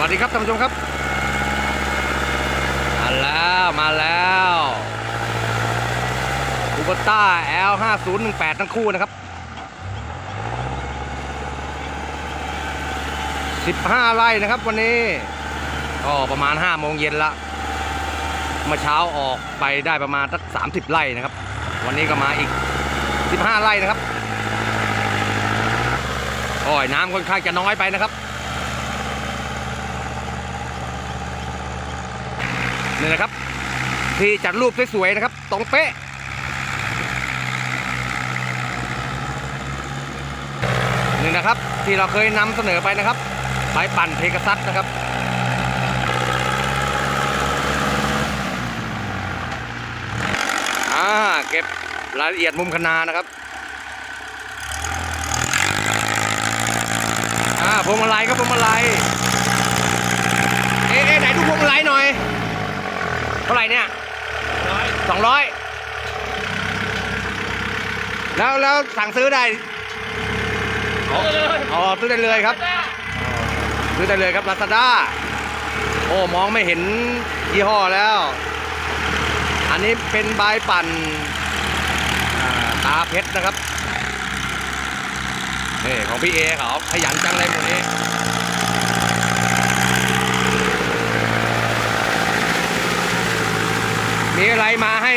วัสดีครับท่านผู้ชมครับ มาแล้วมาแล้วคูปต้า L 5 0 1 8 ทั้งคู่นะครับ 15 ไร่นะครับวันนี้ ก็ประมาณ 5 โมงเย็นละเมื่อเช้าออกไปได้ประมาณสัก 30 ไร่นะครับ วันนี้ก็มาอีก 15 ไร่นะครับโอ้ยน้ำค่อนข้างจะน้อยไปนะครับ นี่นะครับ ที่จัดรูปสวยๆนะครับ ตรงเป๊ะนี่นะครับ ที่เราเคยนำเสนอไปนะครับใบปั่นเพกซัสนะครับอ่าเก็บรายละเอียดมุมคนานะครับอ่าพวงมาลัยครับพวงมาลัยเอ๊ะไหนดูพวงมาลัยหน่อย ท่าไหร่เนี่ยสองร้อยแล้วแล้วสั่งซื้อได้อ๋ออ๋อซื้อได้เลยครับ ซื้อได้เลยครับลาซาด้าโอ้มองไม่เห็นยี่ห้อแล้ว อันนี้เป็นใบปั่นอ่าตาเพชรนะครับนี่ของพี่เอเขาขยันจังเลยหมดนี้ มีอะไรมาให้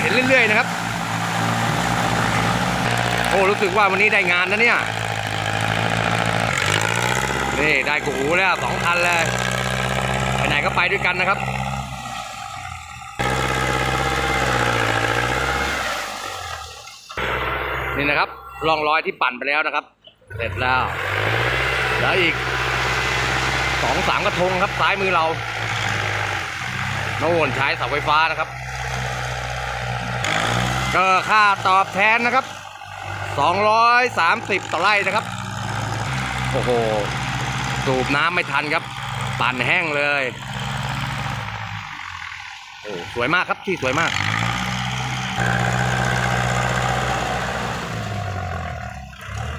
เห็นเรื่อย ๆ นะครับ โอ้รู้สึกว่าวันนี้ได้งานนะเนี่ย นี่ได้กูแล้วสองคันเลยไปไหนก็ไปด้วยกันนะครับนี่นะครับร่องรอยที่ปั่นไปแล้วนะครับ เสร็จแล้ว แล้วอีกสองสามกระทงครับซ้ายมือเรา โน่นใช้เสาไฟฟ้านะครับก็ค่าตอบแทนนะครับ 230 ต่อไร่นะครับ โอ้โห สูบน้ำไม่ทันครับ ปั่นแห้งเลย โอ้สวยมากครับที่สวยมาก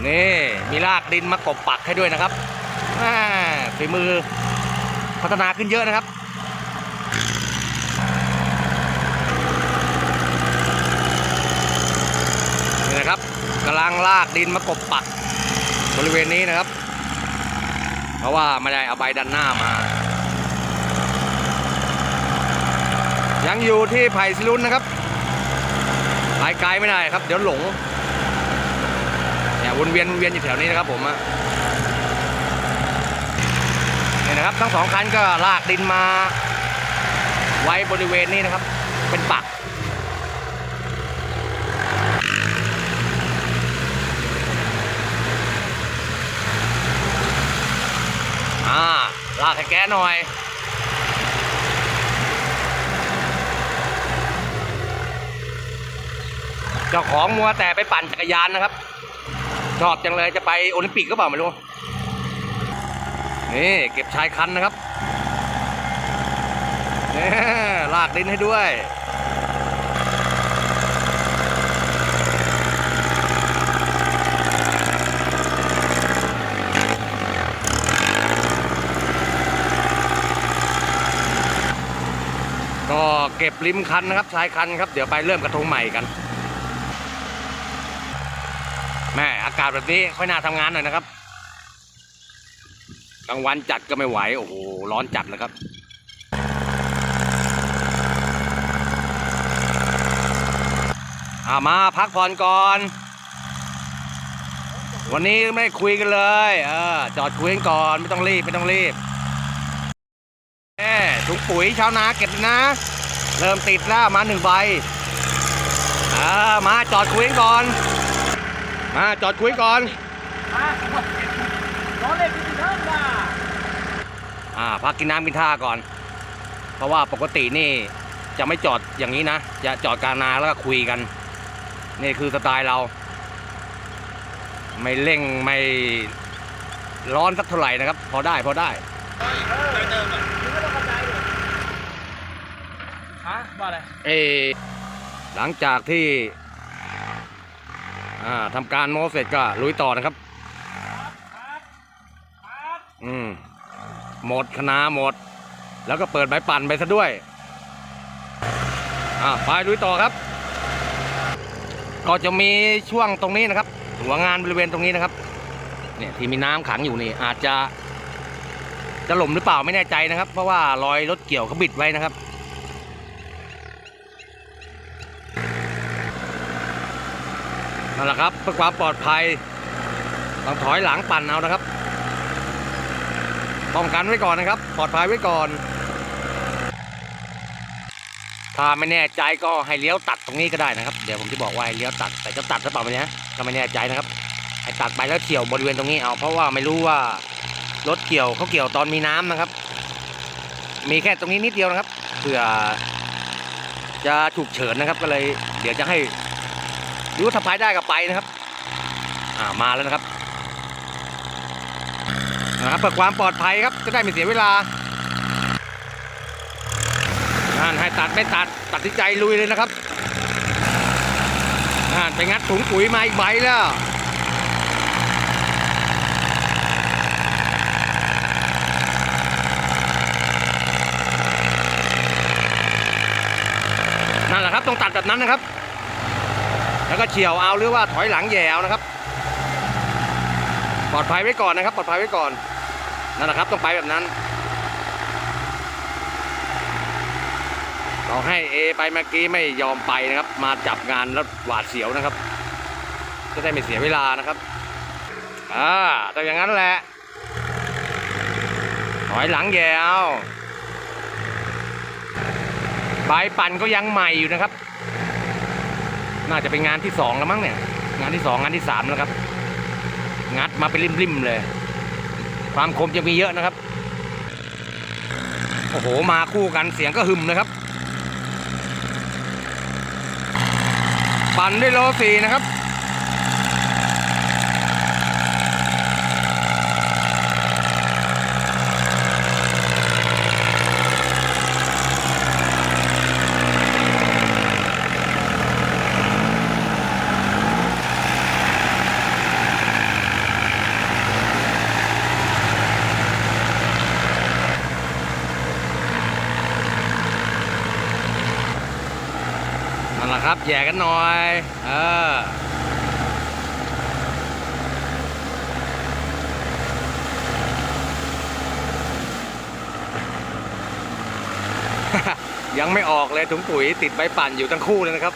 นี่ มีรากดินมากบปักให้ด้วยนะครับฝีมือพัฒนาขึ้นเยอะนะครับ นี่นะครับ กำลังลากดินมากบปัก บริเวณนี้นะครับ เพราะว่าไม่ได้เอาใบดันหน้ามา ยังอยู่ที่ไผ่สิลุนนะครับไปไกลไม่ได้ครับ เดี๋ยวหลงเนี่ยวนเวียนวนเวียนอยู่แถวนี้นะครับผมอะนี่นะครับทั้งสองคันก็ลากดินมา ไว้บริเวณนี้นะครับ เป็นปัก อ่า ลากให้แกหน่อยเจ้าของมัวแต่ไปปั่นจักรยานนะครับ ชอบจังเลยจะไปโอลิมปิกก็เปล่าไม่รู้ นี่เก็บชายคันนะครับนี่ลากดินให้ด้วย ก็เก็บริมคันนะครับชายคันครับ เดี๋ยวไปเริ่มกระทงใหม่กันแม่อากาศแบบนี้ค่อยน่าทำงานหน่อยนะครับกลางวันจัดก็ไม่ไหวโอ้โหร้อนจัดเลยครับอามาพักผ่อนก่อน วันนี้ไม่คุยกันเลย เออจอดคุยกันก่อนไม่ต้องรีบไม่ต้องรีบ ปุ๋ยชาวนาเก็บนะ เริ่มติดแล้วมาหนึ่งใบเออมาจอดคุยกันก่อน มาจอดคุยก่อนอ่าพักกินน้ำกินท่าก่อน เพราะว่าปกตินี่จะไม่จอดอย่างนี้นะ จะจอดกลางนาแล้วก็คุยกัน นี่คือสไตล์เรา ไม่เร่งไม่ร้อนสักเท่าไหร่นะครับ พอได้พอได้ ฮะ ว่าอะไรเออหลังจากที่อ่าทำการโมเสร็จก็ลุยต่อนะครับ อืม หมดคณะหมด แล้วก็เปิดใบปั่นไปซะด้วย อ่าไปลุยต่อครับ ก็จะมีช่วงตรงนี้นะครับ หัวงานบริเวณตรงนี้นะครับ เนี่ยที่มีน้ำขังอยู่นี่ อาจจะจะหล่มหรือเปล่าไม่แน่ใจนะครับ เพราะว่ารอยรถเกี่ยวเขาบิดไว้นะครับ นั่นแหละครับเพื่อความปลอดภัยต้องถอยหลังปั่นเอานะครับป้องกันไว้ก่อนนะครับ ปลอดภัยไว้ก่อน ถ้าไม่แน่ใจก็ให้เลี้ยวตัดตรงนี้ก็ได้นะครับ เดี๋ยวผมจะบอกว่าให้เลี้ยวตัดแต่จะตัดหรือเปล่าเนี่ยก็ไม่แน่ใจนะครับให้ตัดไปแล้วเกี่ยวบริเวณตรงนี้เอาเพราะว่าไม่รู้ว่ารถเกี่ยวเขาเกี่ยวตอนมีน้ำนะครับ มีแค่ตรงนี้นิดเดียวนะครับเผื่อจะฉุกเฉินนะครับ ก็เลย เดี๋ยวจะให้ รู้ถ้าไปได้ก็ไปนะครับ อ่ามาแล้วนะครับนะครับเพื่อความปลอดภัยครับจะได้ไม่เสียเวลานั่นให้ตัดไม่ตัดตัดสินใจลุยเลยนะครับนั่นไปงัดถุงปุ๋ยมาอีกใบแล้วนั่นแหละครับต้องตัดแบบนั้นนะครับ แล้วก็เฉียวเอาหรือว่าถอยหลังแย่เอานะครับ ปลอดภัยไว้ก่อนนะครับ ปลอดภัยไว้ก่อนนั่นแหละครับต้องไปแบบนั้น เราให้เอไปเมื่อกี้ไม่ยอมไปนะครับ มาจับงานแล้วหวาดเสียวนะครับ จะได้ไม่เสียเวลานะครับอ่าต้องอย่างนั้นแหละถอยหลังแยวใบปั่นก็ยังใหม่อยู่นะครับ น่าจะเป็นงานที่สองแล้วมั้งเนี่ย งานที่สองงานที่สามแล้วครับ งัดมาเป็นริมๆเลย ความคมจะมีเยอะนะครับ โอ้โห มาคู่กันเสียงก็หึมเลยครับ ปั่นด้วยโลสี่นะครับ ครับแย่กันหน่อย เออยังไม่ออกเลยถุงปุ๋ยติดใบปั่นอยู่ทั้งคู่เลยนะครับ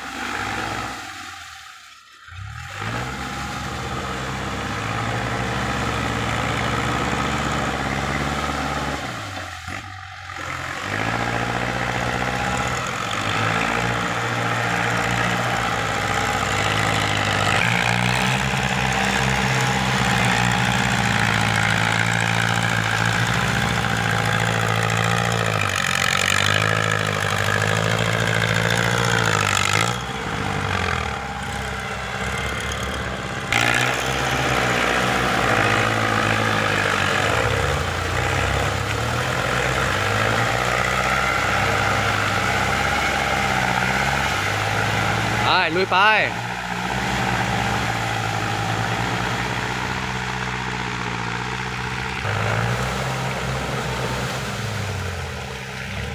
ลุยไป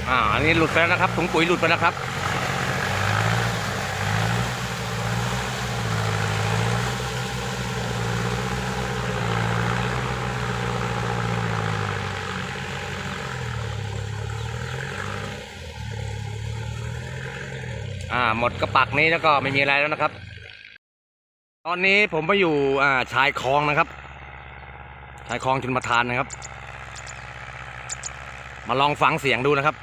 อ่าอันนี้หลุดไปแล้วนะครับถุงปุ๋ยหลุดไปแล้วครับ อ่าหมดกระปักนี้แล้วก็ไม่มีอะไรแล้วนะครับ ตอนนี้ผมมาอยู่อ่าชายคลองนะครับ ชายคลองชนประทานนะครับ มาลองฟังเสียงดูนะครับ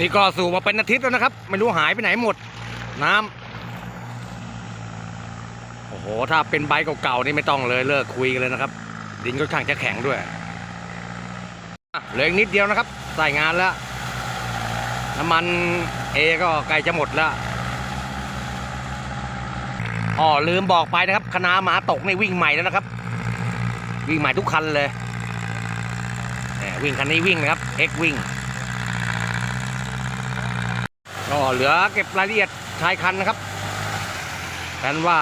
นี่ก็สูบมาเป็นอาทิตย์แล้วนะครับ ไม่รู้หายไปไหนหมด น้ำโอ้โหถ้าเป็นใบเก่าๆนี่ไม่ต้องเลยเลิกคุยกันเลยนะครับ ดินก็ช่างจะแข็งด้วยเหลืออีกนิดเดียวนะครับใส่งานแล้ว น้ำมันเอก็ใกล้จะหมดแล้วอ๋อลืมบอกไปนะครับคณะหมาตกในวิ่งใหม่แล้วนะครับ วิ่งใหม่ทุกคันเลยแหมวิ่งคันนี้วิ่งนะครับ X วิ่งก็เหลือเก็บรายละเอียดชายคันนะครับแผนว่า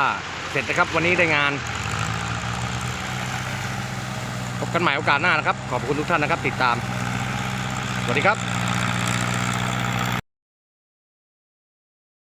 เสร็จนะครับวันนี้ได้งานพบกันใหม่โอกาสหน้านะครับ ขอบคุณทุกท่านนะครับ ติดตาม สวัสดีครับ